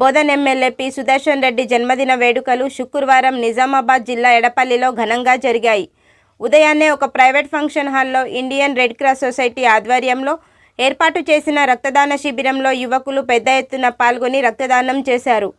Bodhan MLA P. Sudarshan Reddy జన్మదిన వేడుకలు శుక్రవారం నిజామాబాద్ జిల్లా ఎడపల్లిలో ఘనంగా జరిగాయి. ఉదయాన్నే ఒక ప్రైవేట్ ఫంక్షన్ హాల్లో ఇండియన్ రెడ్ క్రాస్ సొసైటీ ఆధ్వర్యంలో ఏర్పాటు చేసిన రక్తదాన శిబిరంలో యువకులు పెద్ద ఎత్తున పాల్గొని రక్తదానం చేశారు.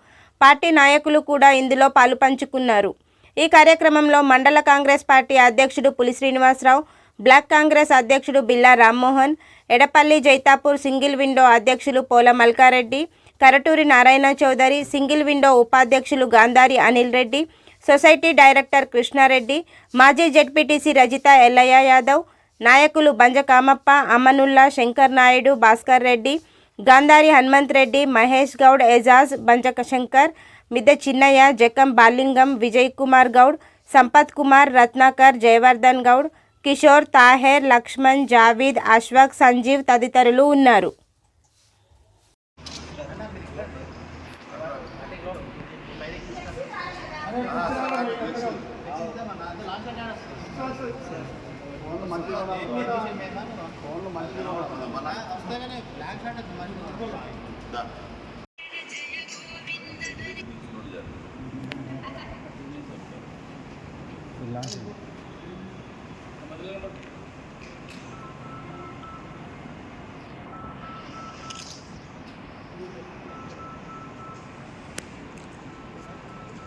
పార్టీ నాయకులు కూడా ఇందులో పాలు పంచుకున్నారు. ఈ కార్యక్రమంలో మండల కాంగ్రెస్ పార్టీ అధ్యక్షుడు పులి శ్రీనివాసరావు బ్లాక్ కాంగ్రెస్ అధ్యక్షుడు బిల్లా రామ్మోహన్ ఎడపల్లి జైతాపూర్ సింగిల్ విండో అధ్యక్షులు పోల మల్కారెడ్డి కరటూరి నారాయణ చౌదరి సింగిల్ విండో ఉపాధ్యక్షులు గాంధారి అనిల్ రెడ్డి సొసైటీ డైరెక్టర్ కృష్ణారెడ్డి మాజీ జడ్పీటీసీ రజిత ఎల్లయ్య యాదవ్ నాయకులు బంజ కామప్ప శంకర్ నాయుడు భాస్కర్ రెడ్డి గాంధారి హనుమంత్ రెడ్డి మహేష్ గౌడ్ ఎజాజ్ బంజక శంకర్ మిద్దె చిన్నయ్య జక్కం బాలింగం విజయ్ కుమార్ గౌడ్ సంపత్ కుమార్ రత్నాకర్ జయవర్ధన్ గౌడ్ కిషోర్ తాహెర్ లక్ష్మణ్ జావీద్ అశ్వక్ సంజీవ్ తదితరులు ఉన్నారు. ఫోన్లు మంచిగా ఫోన్లు మంచిగా మన వస్తేనే బ్లాక్ షాట్ మంచిగా last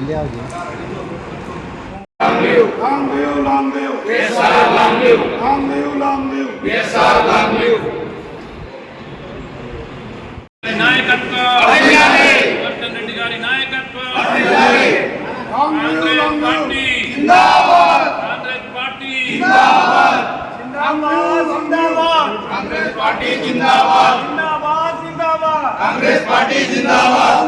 Long live. Long live, long live. PSR long live. Long live, long live. PSR long live. నాయకత్వం వర్ధిల్లాలి. వర్ధన్ రెడ్డి గారి నాయకత్వం Long live, Congress long live. Party జిందాబాద్ కాంగ్రెస్ పార్టీ జిందాబాద్ జిందాబాద్, జిందాబాద్. కాంగ్రెస్ పార్టీ జిందాబాద్ జిందాబాద్, జిందాబాద్. కాంగ్రెస్ పార్టీ జిందాబాద్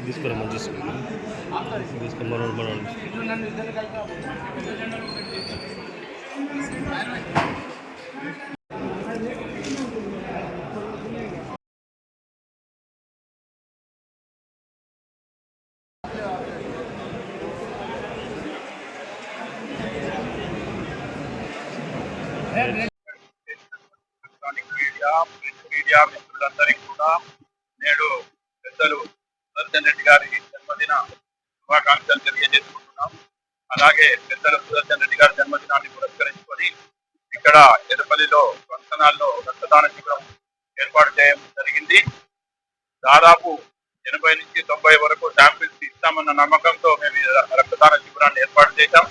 తీసుకురా మనం తీసుకురా తీసుకురా మనం మనం ఎలక్ట్రానిక్ మీడియా ప్రింట్ మీడియా మిత్రులందరికీ కూడా నేడు పెద్దలు సుదర్శన్ రెడ్డి గారి జన్మదిన శుభాకాంక్షలు తెలియజేసుకుంటున్నాం. అలాగే పెద్దల సుదర్శన్ రెడ్డి గారి జన్మదినాన్ని పురస్కరించుకొని ఇక్కడ ఎడపల్లిలో వంతనాల్లో రక్తదాన శిబిరం ఏర్పాటు చేయడం జరిగింది. దాదాపు ఎనభై నుంచి తొంభై వరకు శాంపిల్స్ ఇస్తామన్న నమ్మకంతో మేము రక్తదాన శిబిరాన్ని ఏర్పాటు చేశాం.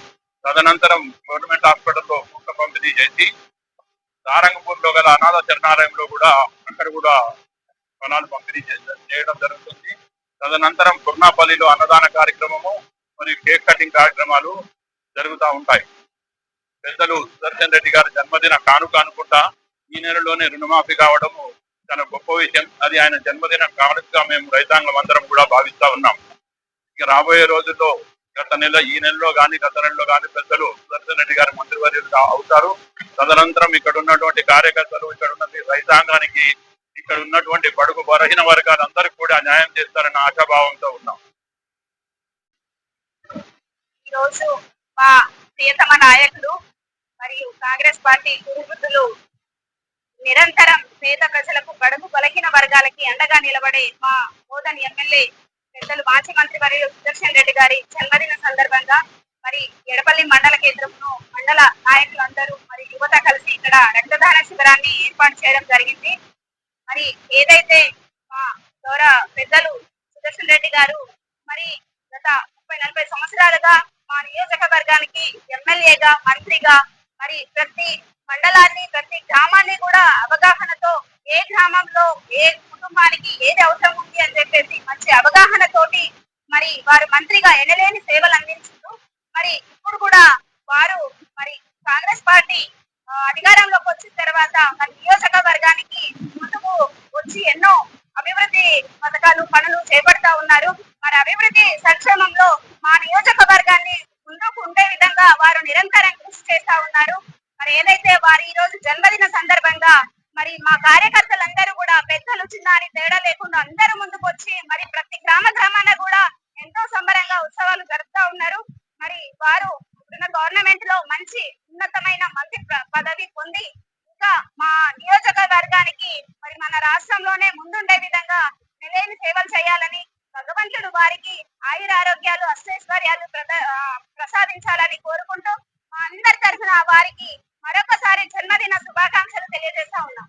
తదనంతరం గవర్నమెంట్ హాస్పిటల్లో పూర్త పంపిణీ చేసి సారంగపూర్లో గల అనాథ శరణాలయంలో కూడా అక్కడ కూడా ఫలాలు పంపిణీ చేయడం జరుగుతుంది. తదనంతరం కుర్నాపల్లిలో అన్నదాన కార్యక్రమము మరియు కేక్ కటింగ్ కార్యక్రమాలు జరుగుతూ ఉంటాయి. పెద్దలు సుదర్శన్ రెడ్డి గారి జన్మదిన కానుక అనుకుంటా ఈ నెలలోనే రుణమాఫీ కావడము చాలా గొప్ప విషయం. అది ఆయన జన్మదిన కానుకగా మేము రైతాంగం అందరం కూడా భావిస్తా ఉన్నాం. ఇక రాబోయే రోజుల్లో గత నెల ఈ నెలలో కానీ గత నెలలో కానీ పెద్దలు సుదర్శన్ రెడ్డి గారి మంత్రివర్యులు అవుతారు. తదనంతరం ఇక్కడ ఉన్నటువంటి కార్యకర్తలు ఇక్కడ ఉన్నటువంటి రైతాంగానికి ఇక్కడ ఉన్నటువంటి బడుగు బలహీన వర్గాలందరికీ కూడా న్యాయం చేస్తారన్న ఆశాభావంతో ఉన్నాం. ఈరోజు మా ప్రియతమ నాయకులు మరియు కాంగ్రెస్ పార్టీ గురుబుద్ధులు నిరంతరం పేద ప్రజలకు బడుగు బలహీన వర్గాలకి అండగా నిలబడే మా బోధన్ ఎమ్మెల్యే పెద్దలు మాజీ మంత్రి మరియు సుదర్శన్ రెడ్డి గారి జన్మదిన సందర్భంగా మరి ఎడపల్లి మండల కేంద్రంలో మండల నాయకులందరూ మరి యువత కలిసి ఇక్కడ రక్తదాన శిబిరాన్ని ఏర్పాటు చేయడం జరిగింది. మరి ఏదైతే మా గౌరవ పెద్దలు సుదర్శన్ రెడ్డి గారు మరి గత ముప్పై నలభై సంవత్సరాలుగా మా నియోజకవర్గానికి ఎమ్మెల్యేగా మంత్రిగా మరి ప్రతి మండలాన్ని ప్రతి గ్రామాన్ని కూడా అవగాహనతో ఏ గ్రామంలో ఏ కుటుంబానికి ఏది అవసరం ఉంది అని చెప్పేసి మంచి అవగాహన తోటి మరి వారు మంత్రిగా ఎనలేని సేవలు అందించారు మరి ఇప్పుడు కూడా వారు మరి కాంగ్రెస్ పార్టీ అధికారంలోకి వచ్చిన తర్వాత మరి నియోజకవర్గానికి వచ్చి ఎన్నో అభివృద్ధి పథకాలు పనులు చేపడతా ఉన్నారు. మరి అభివృద్ధి సంక్షేమంలో మా నియోజకవర్గాన్ని ముందుకు ఉండే విధంగా వారు నిరంతరం కృషి చేస్తా ఉన్నారు. మరి ఏదైతే వారి ఈ రోజు జన్మదిన సందర్భంగా మరి మా కార్యకర్తలందరూ కూడా పెద్దలు చిన్న అని తేడా లేకుండా అందరూ ముందుకు వచ్చి మరి ప్రతి గ్రామ గ్రామాన కూడా ఎంతో సంబరంగా ఉత్సవాలు జరుపుతా ఉన్నారు మరి వారు ఉన్న గవర్నమెంట్లో మంచి ఉన్నతమైన మంత్రి ప- పదవి పొంది ఇంకా మా నియోజకవర్గానికి మరి మన రాష్ట్రంలోనే ముందుండే విధంగా నిలయని సేవలు చేయాలని భగవంతుడు వారికి ఆయుర ఆరోగ్యాలు అష్టైశ్వర్యాలు ప్రద- ప్రసాదించాలని కోరుకుంటూ మా అందరి తరఫున వారికి మరొకసారి జన్మదిన శుభాకాంక్షలు తెలియజేస్తా ఉన్నాం.